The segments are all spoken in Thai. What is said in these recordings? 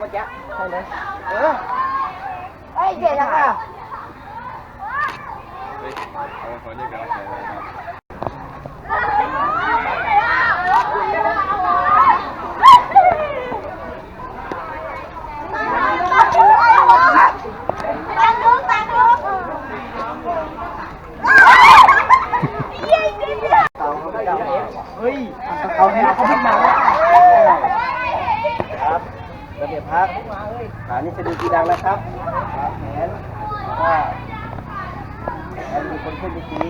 เมื่อกี้ใช่ไหมเออไอ้เอะ เฮ้ยเอาขอนี่กันใส่ไว้ครับ ตังลูกตังลูก เต่าเขาไม่เต่าเฮ้ยเอาเนี่ยเขาพิมพ์มาแล้วครับระเบียบ พักฐานนี้จะดูกีดังนะครับครับแขนว่าแขนมีคนขึ้นไปตี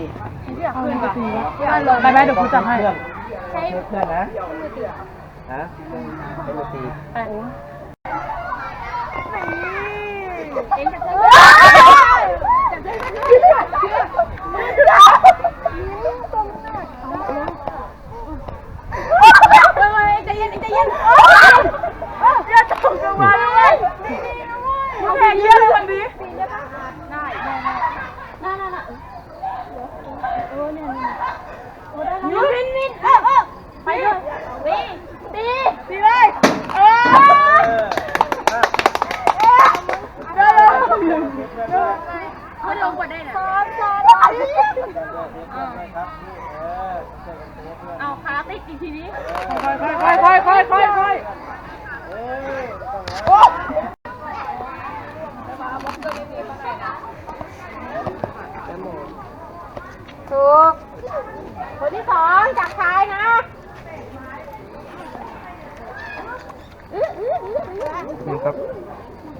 ไปไหมเดี๋ยวกูจับให้เพื่อนเพื่อนนะนะเป็นมือตีใจเย็นใจเย็นอย่าตกลงมาเลยแพงเยอะเลยวันนี้ได้ได้ได้ได้ได้เออเนี่ยโอ้ได้แล้ววินวินเออเออไปเลยตีตีตีเลยเออเร็วเร็วเขาลงกว่าได้นะซ้อมซ้อม ครับนี่ เออช่วยกันเตะเพื่อนเอาขาติดอีกทีนี้ค่อยค่อยค่อยค่อยค่อยค่อยเอ้ยต้องนะถูกคนที่สองจากชายนะอื้ออื้ออื้ออื้อนี่ครับ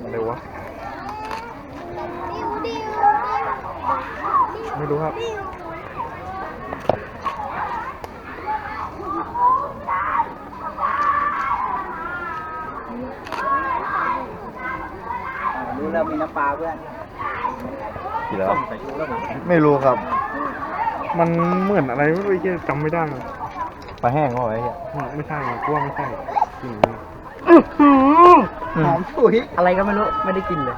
อะไรวะไม่รู้ครับ รู้แล้วมีน้ำปลาเพื่อนกี่แล้วไม่รู้ครับมันเหมือนอะไรไม่รู้เหี้ยจำไม่ได้ปลาแห้งเขาไว้เหี้ยไม่ใช่กลัวไม่ใช่กลิ่นนี้หอมฉุยอะไรก็ไม่รู้ไม่ได้กินเลย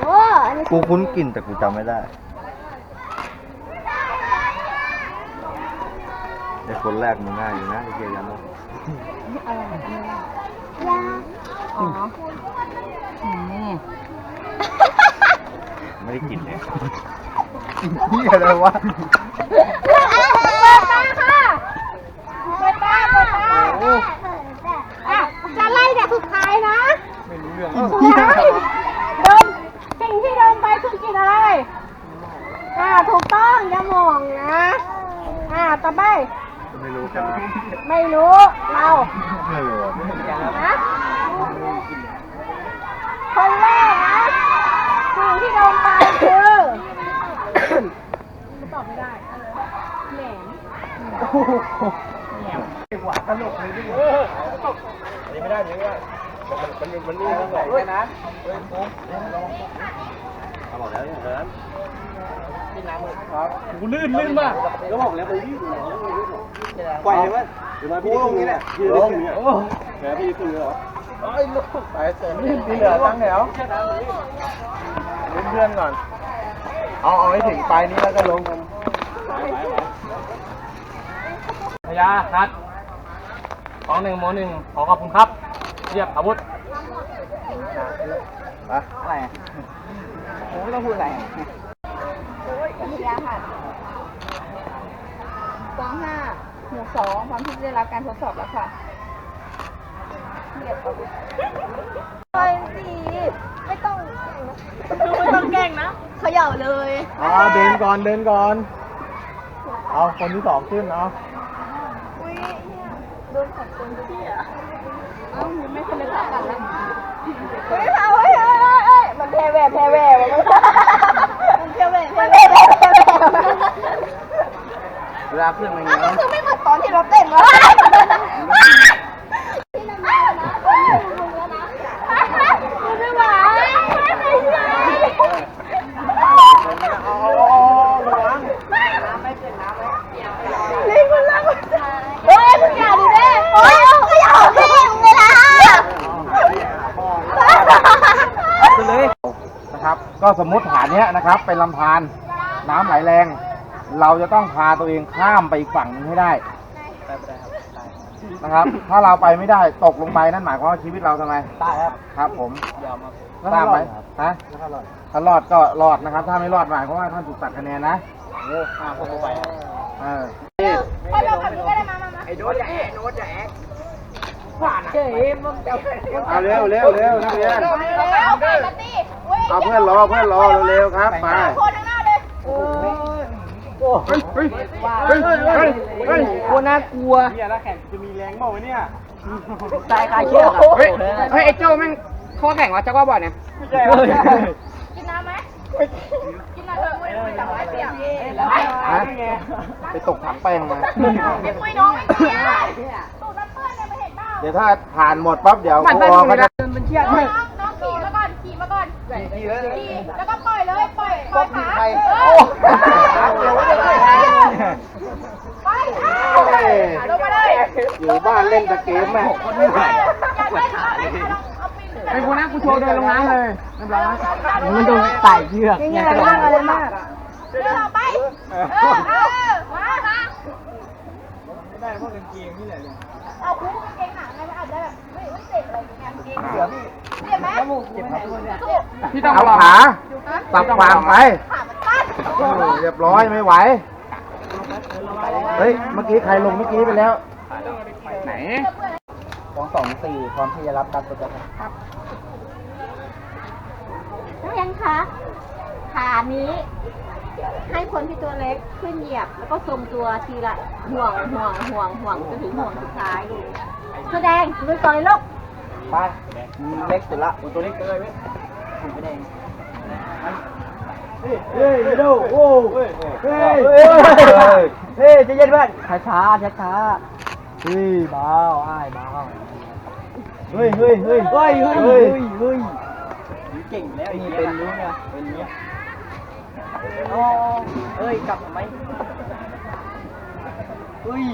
โอ้อันนี้กูคุ้นกลิ่นแต่กูจำไม่ได้ไอ้คนแรกมึงง่ายอยู่นะไอ้เกียยันยาอ๋อ ไม่ได้กลิ่นเลย นี่อะไรวะ เปิดตาค่ะเปิดตาเปิดตาอะจะไล่แต่สุดท้ายนะ ไม่รู้เรื่อง เดินสิ่งที่เดินไปคือกินอะไร อ่า ถูกต้องอย่ามองนะ อ่า ต่อไป ไม่รู้ครับ ไม่รู้ เรา ไม่รู้อะ นะ คนแรกนะ สิ่งที่เดินไปคือตอบไม่ได้แหนม หวานตลกเลยดิอันนี้ไม่ได้เลยว่ามันมันมันนี่มันใส่แค่นั้นเฮ้ยผมเอาบอกแล้วเนี่ยเออนี่น้ำมือครับ กูลื่นลื่นมากก็บอกแล้วไปยืดหน่อยปล่อยเลยว่าเดี๋ยวมาพี่ตรงนี้แหละยืดตรงนี้โอ้แหมพี่ขึ้นเลยเหรอไอ้ลูกไปเสร็จนี่เหลือตั้งแถวเพื่อนก่อน เอาเอาให้ถึงปลายนี้แล้วก็ลงกันพยาคัดสองหนึ่งโมหนึ่งขอขอบคุณครับเรียบอาวุธอะอะไรผมไม่ต้องพูดอะไร วิทยาค่ะสองห้าหมู่สองความที่ได้รับการทดสอบแล้วค่ะเรียบอาวุธไปสิไม่ต้องไม่ต้องแกล้งนะเขย่าเลยอ๋อเดินก่อนเดินก่อน เอาคนที่สองขึ้นเอาอุ้ยโดนขัดคนที่อะเอ้าไม่เคยเล่นกันแล้วเฮ้ยเอาเฮ้ยเฮ้ยเฮ้ยมันแพร่แหวแพร่แหวมัน แพร่แหวแพร่แหวแพร่แหวแพร่แหวเวลาขึ้นมาอย่างนี้ คือไม่เหมือนตอนที่เราเต้นวะไม่ไหว เอาเอาเอาระวังน้ำไม่เป็นน้ำไหม ลิงมันรักเฮ้ยคุณอย่าดิเด้โอ้ยก็อย่าเพ่งเวลา ขึ้นเลยนะครับ ก็สมมติฐานเนี้ยนะครับ เป็นลำธารน้ำไหลแรง เราจะต้องพาตัวเองข้ามไปอีกฝั่งนึงให้ได้ได้นะครับ ถ้าเราไปไม่ได้ตกลงไปนั่นหมายความว่าชีวิตเราทำไมได้ครับครับ ผมยอมครับทราบไหมฮะถ้ารอดถ้ารอดก็รอดนะครับ ถ้าไม่รอดหมายความว่าท่านถูกตัดคะแนนนะโอ้ห้าพวกกูไปเออไปลงแบบนี้ก็ได้มามามา ไอ้โน้ตจะแอะโน้ตจะแอะเอาเร็วเร็วเร็วนักเรียนเร็วไปมาตีเว้ยเอาเพื่อนรอเพื่อนรอเร็วๆครับไปโคนข้างหน้าเลยเฮ้ยเฮ้ยเฮ้ยเฮ้ยเฮ้ยกลัวน่ากลัวเฮียแล้วแข่งจะมีแรงเปล่าวะเนี่ยตายคาเชือกเฮ้ยเฮ้ยไอ้โจ้แม่งข้อแข่งวะจักว่าบ่อยเนี่ยไม่ใช่ครับกินน้ำไหมกินน้ำเถอะมุ้ยมุ้ยจับไว้เปียกฮะไปตกถังแป้งมาเด็กมุ้ยน้องไม่เปียก ดี๋ยวถ้าผ่านหมดปั๊บเดี๋ยวครูออเขาจะน้องน้องขี่มาก่อนขี่มาก่อนขี่แล้วก็ปล่อยเลยปล่อยปล่อยขาเออไปลงมาเลยอยู่บ้านเล่นแต่เกมแม่งไม่ไหวอย่าเล่นขาเลยเอาปีนไอ้กูนะกูโชว์เดินลงน้ำเลยมันโดนไต่เชือกเนี่ยกระโดดเลยมากเดินออกไปเออเออมามาไม่ได้พวกกางเกงนี่แหละ เนี่ยเอาคู่กางเกงหนังไงมันอาจจะแบบไม่ไม่เจ็บอะไรอย่างเงี้ยกางเกงเสือพี่เจ็บไหมเจ็บครับพี่ต้องเอาลองขาสับฟางไปขามันตั้นเออเรียบร้อยไม่ไหว เฮ้ย เมื่อกี้ใครลงเมื่อกี้ไปแล้ว ไหนสองสองสี่พร้อมที่จะรับการประกันน้องยังคะขานี้ ให้คนที่ตัวเล็กขึ้นเหยียบ แล้วก็ทรงตัวทีละห่วงห่วงห่วงห่วงจนถึงห่วงสุดท้ายแสดงลุยก่อนเลยลูกไปเล็กสุดละตัวเล็กเลยไหมเฮ้ยเร็วโอ้เฮ้ยเฮ้ยเฮ้ยจะเย็นเพื่อนช้าช้าช้าช้าเฮ้ยเบาอ้ายเบาเฮ้ยเฮ้ยเฮ้ยเฮ้ยเฮ้ยเฮ้ยเฮ้ยเก่งแล้วนี่เป็นรู้ไงเป็นเนี้ย อ๋อเอ้ย กลับไหมเฮ้ย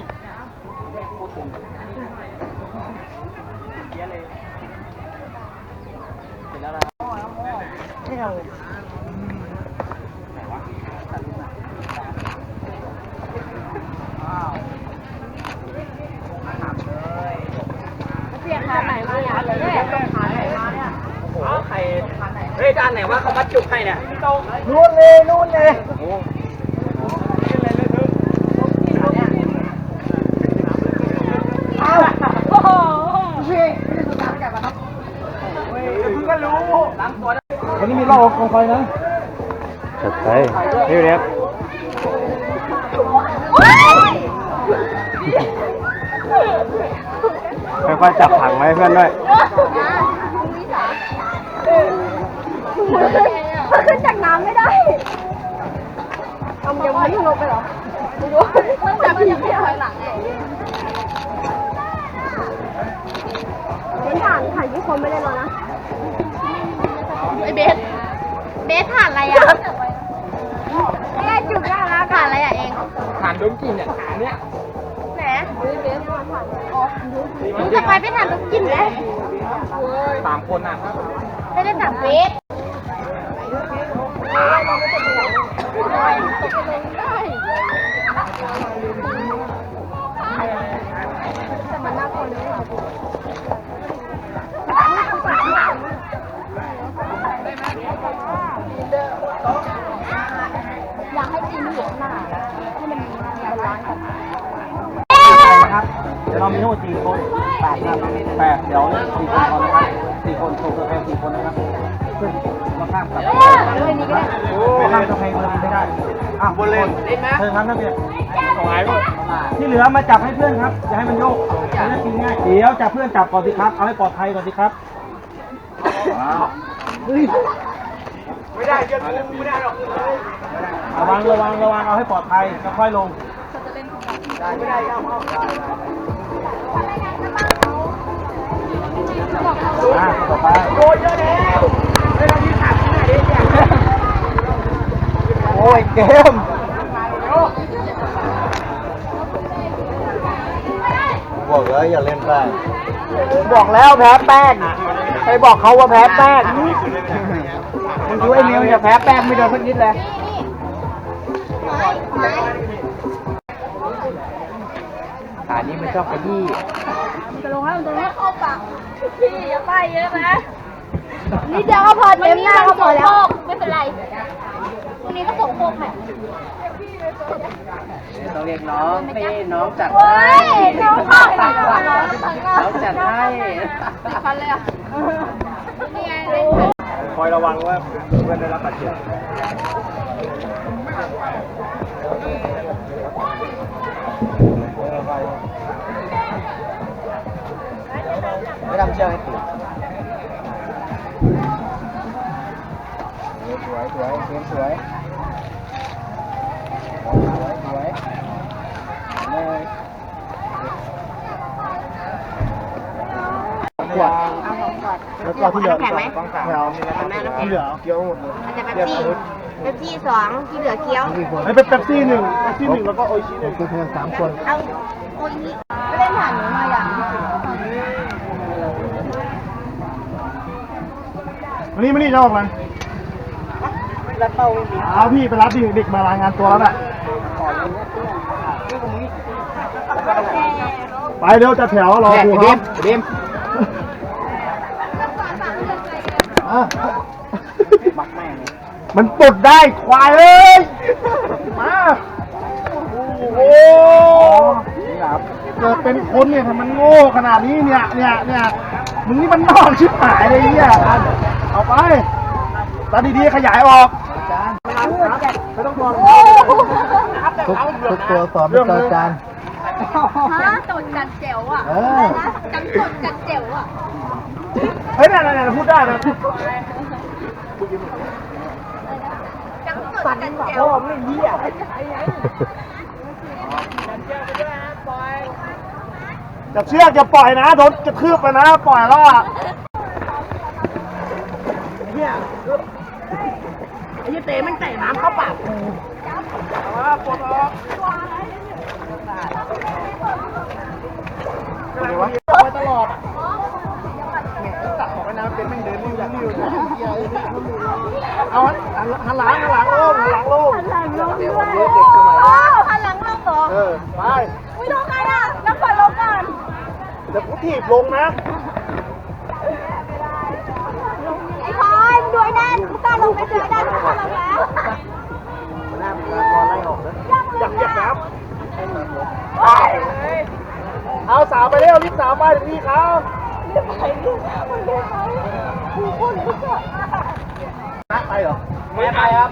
เยอะเลยเสร็จแล้วนะไม่เอาเปลี่ยนขาไหนมาเนี่ยเนี่ยขาไหนมาเนี่ยโอ้โหใคร เฮ้ยจานไหนวะเขามัดจุกให้เนี่ยนู่นเลยนู่นเลยโอ้โหคุณก็รู้ล้างตัววันนี้มีรอบกองไฟนะจัดไปนี่เรียบค่อยๆจับถังไว้เพื่อนด้วย เอายังไม่ลงไปหรอไม่รู้มันจับมันยังไม่ถอยหลังไงเป็นผ่านผ่านที่คนไม่ได้รอนะไอเบส เบสผ่านอะไรอะไม่ได้จุกยากนะผ่านอะไรอะเองผ่านดมกลินเนี่ยขาเนี่ยแหนเบสผ่านผ่านอ๋อมึงจะไปไม่ทันต้องกินเลยสามคนอะไม่ได้สั่งเบส แต่มันน่ากลัวเลยอยากให้ทีมเหลือหน้าให้มันมีบาลานซ์กันนะครับ เดี๋ยวเรามีทั้งหมดสี่คนแปดครับแปดเดี๋ยวสี่คน อะบนเลนเล่นนะเชิญครับนักเรียนสองไอ้พวกที่เหลือมาจับให้เพื่อนครับอย่าให้มันโยกจะได้กินง่ายเดี๋ยวจับเพื่อนจับก่อนสิครับเอาให้ปลอดภัยก่อนสิครับไม่ได้เยอะกูไม่ได้หรอกระวังระวังระวังเอาให้ปลอดภัยแล้วค่อยลงไม่ได้ก็เอาอะต่อไปโอ้เยอะแล้วเฮ้ยเราที่ถามที่ไหนดิเนี่ย โอ้ยเกมบอกแล้วอย่าเล่นแป้งบอกแล้วแพ้แป้งใครบอกเขาว่าแพ้แป้งมึงดูไอ้มิวอย่าแพ้แป้งไม่โดนสักนิดเลยไม้ไม้ขานี้มันชอบขยี้มันจะลงแล้วมันจะลงแล้วเข้าปากพี่อย่าไปเยอะนะนี่เดียวก็พอเต็มหน้าก็พอแล้วไม่เป็นไร วันนี้ก็ส่งโคกแหม่ต้องเรียกน้องนี่น้องจัดโอ้ให้ยน้องชอบน้องชอบน้องจัดให้คันเลยอะนี่ไงเล่นคันคอยระวังว่าเพื่อนได้รับบาดเจ็บไม่ทำเชือกให้ติดสวยสวยเกมสวย ขวดเอาของก่อนแล้วก็ที่เหลือแข็งไหมต้อาที่เหลือเกี่ยวหมดเลยมันจะเป๊ปซี่เป๊ปซี่สองที่เหลือเคี้ยวไอ้เป๊ปซี่หนึ่งเป๊ปซี่หนึ่งแล้วก็โอชิหนึ่งคือสามคนเอาโอ้ยนี่ไม่เล่นผ่านหนูมาอย่างวันนี้ไม่นี่จะออกมาแล้วเป้าเอาพี่ไปรับดิเด็กมารายงานตัวแล้วน่ะ ไปเร็วจะแถวรอแม่ครูเบครับมเบมอะบักแม่งมันปลดได้ควายเอ้ย มาโอ้โหนี่ครับเกิดเป็นคนเนี่ยทำไมมันโง่ขนาดนี้เนี่ยเนี่ยเนี่ยมึงนี่มันนอกชิบหายเลยเนี่ยอะเอาไปตาดีๆขยายออกไม่ต้องมอง ทุกทุกตัวสอนเป็นตัวจานฮะจดจัดเจ๋วอะเออนะจังจดจัดเจ๋วอะ เฮ้ยเนี่ยเนี่ยพูดได้นะจังจดจัดเจ๋วไม่เหี้ยจะเชือกจะปล่อยนะโดนกระทืบไปนะ ปล่อยแล้วอะเนี่ยไอ้ยี่เต๋มันเตะน้ำเข้าปากกู เอาปลดออกกำลังเลี้ยงไว้ตลอดอะเนี่ตัดออกไปนะเป็นแม่งเดินนิ้วนิ้วเอาหันหลังหันหลังโล่งหันหลังโล่งหันหลังลงเดี๋ยวด้ผวมยเลี้ยงเด็กสมัยโอ้หันหลังลงเหรอเออไปอุ้ยลงไงอะน้ำฝนลงก่อนเดี๋ยวกูถีบลงนะไอ้พลอยมึงดูไอ้นั่นกูกล้าลงไปเจอไอ้นั่นกูกล้าลงแล้ว หน้ามึงรอไล่ออกนะอยากเหยียบน้ำ เอาสาวไปเร็วรีบสาวไปถึงนี่เขาไปเหรอแพ้ไปครับ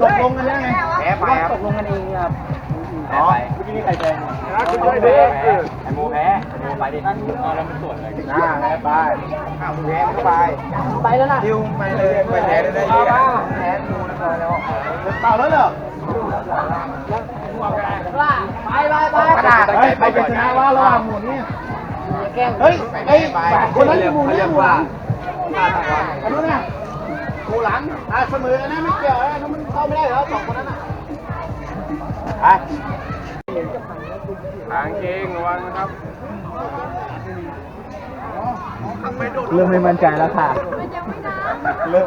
ตกลงกันแล้วไงแพ้ไปครับตกลงกันเองครับอ๋อเมื่อกี้นี่ใครแพ้นะคุณช่วยเด็กไอ้โมแพ้ไอ้โมไปดิแล้วมันสวนเลยน้าแพ้ไปข้าวแพ้ก็ไปไปแล้วนะดิวไปเลยไปแพ้ได้ได้ยังแพ้ดูนะแล้วเต่าแล้วเหรอ กระดาษไปไปไปชนะว่าระหว่างหมุนนี่เฮ้ยไอ้คนนั้นหมุนนี่หมุนหลังอันนู้นน่ะหมุนหลังอะเสมอกันนะไม่เกี่ยวนะถ้ามันเข้าไม่ได้แล้วสองคนนั้นน่ะไปทางเก่งระวังนะครับเริ่มไม่มั่นใจแล้วค่ะเริ่ม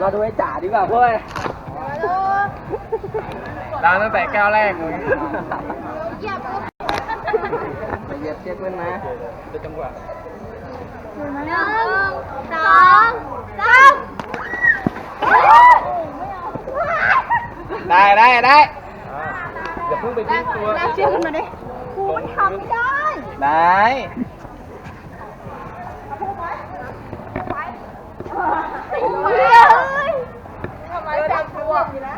เราดูไอ้จ๋าดีกว่าเพื่อนดังตั้งแต่แก้วแรกเลยเหยียบไปเหยียบเช็คเพื่อนนะหนึ่งสองสามได้ได้ได้อย่าเพิ่งไปทิ้งตัวแลกเชือกขึ้นมาดิครูมันทำไม่ได้ ได้ เฮ้ย ทำไมจับตัวอยู่นะ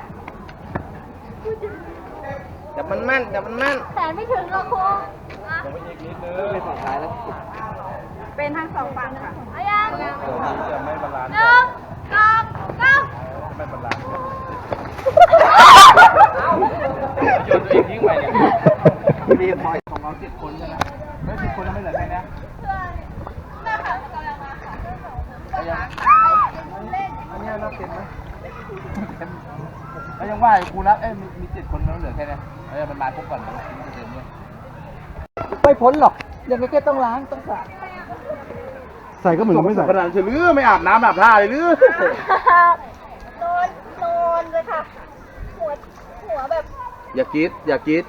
จับมันมั่นจับมันมั่นแขนไม่ถึงหรอกครูไปฝั่งซ้ายแล้วเป็นทั้งสองฝั่งค่ะอายังจะไม่บาลานซ์หนึ่งสองสามไม่บาลานซ์โยนตัวเองทิ้งไปเนี่ยมีพอยของเราเจ็ดคนใช่ไหมแล้วสิบคนแล้วไม่เหลือใครนะ มาค่ะกำลังมาค่ะ อันนี้นับเต็มไหมแล้วยังว่ากูนับเอ้ยมีมีเจ็ดคนแล้วเหลือแค่นี้เอ้ยมันมาครบก่อนมันจะเต็มเนี่ยไม่พ้นหรอกยังไงก็ต้องล้างต้องสระใส่ก็เหมือนไม่ใส่ขนาดเฉลือไม่อาบน้ำอาบท่าเลยหรือ นอนนอนเลยค่ะ หัวหัวแบบ อย่ากรีดอย่ากรีด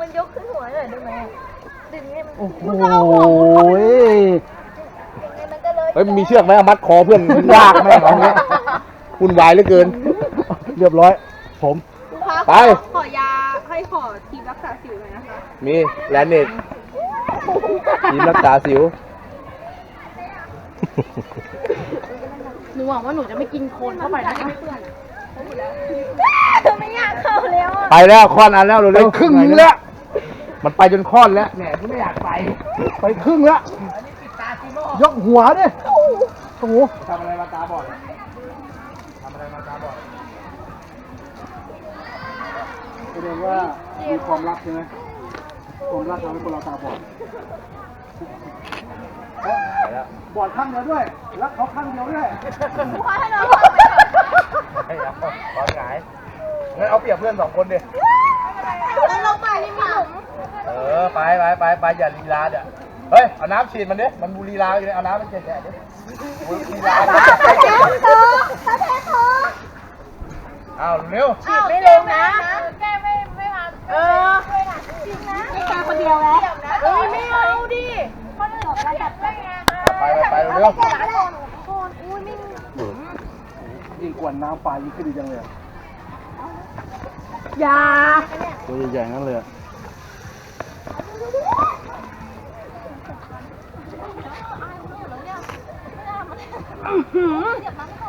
มันยกขึ้นหัวหน่อยได้ไหมดึงให้มันโอ้โห เลยเฮ้ยมีเชือกไหมเอามัดคอเพื่อนมันยากแม่งเอาเงี้ยวุ่นวายเหลือเกิน เรียบร้อย ผม คุณคะไป ขอยาให้ขอทีมรักษาสิวหน่อยนะคะ มีแลนเนตทีมรักษาสิว หนูหวังว่าหนูจะไม่กินโคลนเข้าไปนะคะไม่อยากเข้าแล้วอะไปแล้วคลอนอันแล้วเร็วๆครึ่งนึงแล้ว มันไปจนคลอนแล้วแหมกูไม่อยากไป ไปครึ่งแล้ว ยกหัวดิโอ้โหทำอะไรมาตาบอดทำอะไรมาตาบอดแสดงว่ามีความรักใช่ไหมความรักทำให้คนเราตาบอดบอดข้างเดียวด้วย รักเขาข้างเดียวด้วยว่าให้น้องให้รับก่อนตอนหงายงั้นเอาเปรียบเพื่อนสองคนดิแล้วเราไปนี่มีหลุมเออ ไปไปไปไปอย่าลีลาเดี๋ยว เฮ้ย เอาน้ำฉีดมันดิ มันบูลีลาอยู่เลยเอาน้ำมันแฉะๆดิบูลีลาถ้าแพ้เธอถ้าแพ้เธออ้าวเร็วฉีดไม่เร็วนะ แกไม่ไม่มาเออจริงนะไม่แกคนเดียวแล้วเอ้ยไม่เอาดิคนอื่นระดับได้ไงไปไปไปเร็วแกก็โดนโคนอุ้ยไม่ยิ่งกว่าน้ำปลายิ่งขึ้นดีจังเลยอะยาตัวใหญ่ๆนั่นเลยอะ เร็ว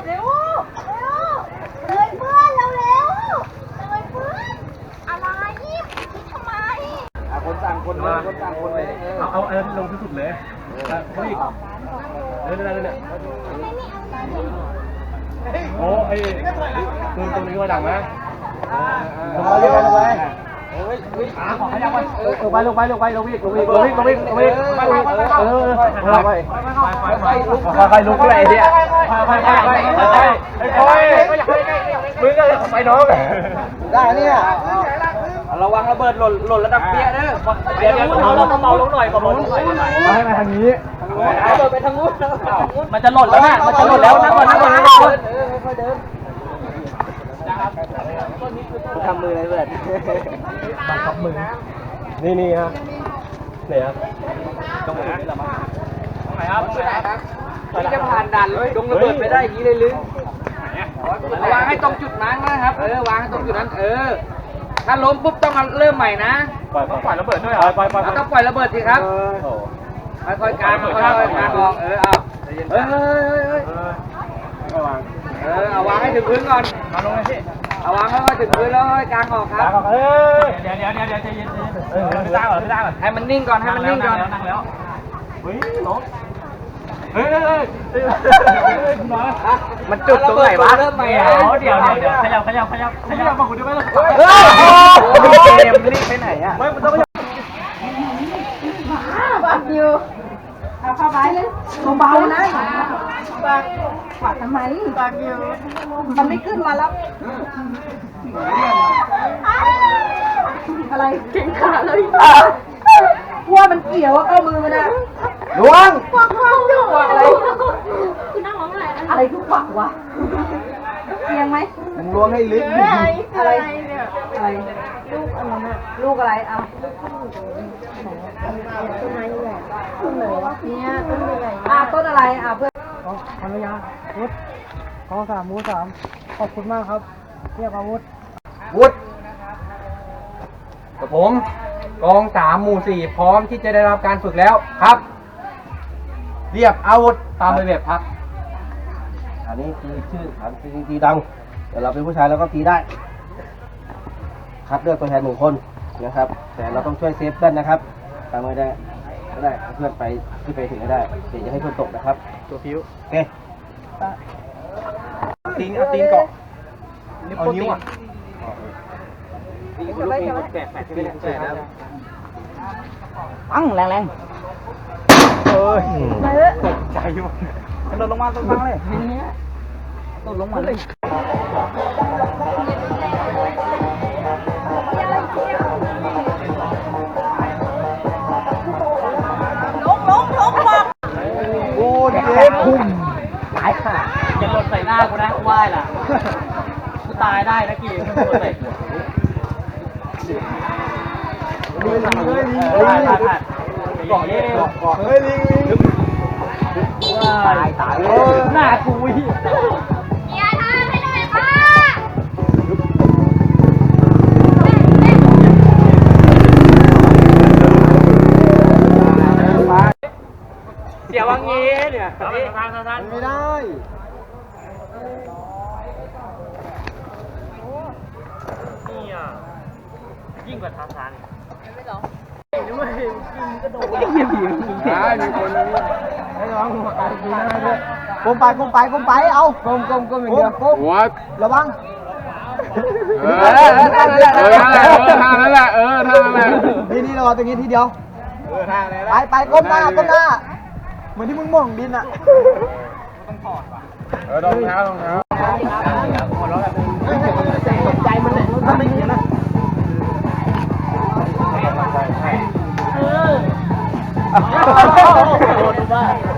เร็วเลยเพื่อนเร็วเร็วเลยเพื่อนอะไรคิดทำไมอะคนต่างคนเลยคนต่างคนเลยเอาเอาเอาลงที่สุดเลยเฮ้ยเออได้ได้เนี่ยโอ้ไอ้ตรงตรงนี้ว่าดังนะลงไปลงไปลงไปขาขอขยับไปเออลงไปลงไปลงไปลงวิ่งลงวิ่งลงวิ่งลงวิ่งลงวิ่งไปไปไปไปเออลงไป ค่อยๆลุกด้วยเนี่ยไปไปไปไปไปมึงก็ไปน้องได้เนี่ยระวังระเบิดหล่นหล่นระดับเปี้ยเด้อเดี๋ยวเดี๋ยวเราเราเบาลงหน่อยเบาลงหน่อยมาให้มาทางนี้ระเบิดไปทางนู้นมันจะหล่นแล้วนะมันจะหล่นแล้วนั่งก่อนนั่งก่อนนั่งก่อนทำมืออะไรเบิดนี่นี่ฮะไหนครับตรงไหนตรง ไหนครับตรงไหนครับนี่จะผ่านด่านดงระเบิดไปได้อย่างนี้เลยหรือวางให้ตรงจุดนั้นนะครับ เออวางให้ตรงจุดนั้น เออ ถ้าล้มปุ๊บต้องมาเริ่มใหม่นะปล่อยปล่อยระเบิดด้วยเหรอปล่อยปล่อยเราต้องปล่อยระเบิดสิครับค่อยๆกางค่อยๆกางออกเออเอาเฮ้ยเฮ้ยเฮ้ยเฮ้ยเออเอาวางให้ถึงพื้นก่อนมาลงเลยพี่เอาวางค่อยๆถึงพื้นแล้วค่อยๆกางออกครับเออเดี๋ยวเดี๋ยวเดี๋ยวเดี๋ยวใจเย็นเออไม่ได้ก่อนไม่ได้ก่อนให้มันนิ่งก่อนให้มันนิ่งก่อนนั่งแล้วเฮ้ยน้องเฮ้ยเฮ้ยเฮ้ยคุณน้อยมันจุดตรงไหนวะเริ่มใหม่เดี๋ยวเดี๋ยวเดี๋ยวขยับขยับขยับขยับมาคุณได้ไหมล่ะเฮ้ยเกมรีบไปไหนอะไม่มันต้องขยับบักอยู่เอาเข้าไปเลยเบาๆนะบักปัดทำไมบักอยู่มันไม่ขึ้นมาแล้ว อะไรเก่งขาเลยว่ามันเกี่ยวว่าเข้ามือมันอะ ล้วงควักเข้าอยู่อะไรคือนั่งร้องไห้อะไรคือควักวะเอียงไหมมึงล้วงให้ลึกอะไรเนี่ยอะไรลูกอะไรนะลูกอะไรเอาต้นไม้ใหญ่ต้นไหนวะเนี่ยต้นใหญ่อ่าต้นอะไรอ่าเพื่อนภรรยาวุฒขอสามมูสามขอบคุณมากครับ เรียกอาวุธวุฒิกับผมกองสามหมู่สี่พร้อมที่จะได้รับการฝึกแล้วครับ เรียบอาวุธตามระเบียบครับอันนี้คือชื่อฐานตีตีดังแต่เราเป็นผู้ชายเราก็ตีได้ คัดเลือกตัวแทนหนึ่งคนนะครับ แต่เราต้องช่วยเซฟเพื่อนนะครับทำไม่ได้ไม่ได้ให้เพื่อนไปที่ไปถึงให้ได้เดี๋ยวจะให้เพื่อนตกนะครับ ตัวผิวโอเคตีนเอาตีนเกาะเอานิ้วอะอ๋อเออลูกนี้มันแปดแปดใช่ไหมแปดแล้วปังแรงแรงเอ้ ยมาเถอะใจวะกระโดดลงมาตรงกลางเลยตกลงมาเลย ยิ่งกว่าทางทางได้มีคนนี้ให้น้องหัวการกินได้ด้วยก้มไปก้มไปก้มไปเอาก้มก้มก้มอย่างเดียวก้มหัวระวังเออเออท่านั้นแหละเออท่านั้นแหละเออท่านั้นแหละนี่นี่ระวังตรงนี้ทีเดียวเออท่านั้นไปไปก้มหน้าก้มหน้าเหมือนที่มึงมองดินอะเออรองเท้ารองเท้าหัวเราะแบบ ได้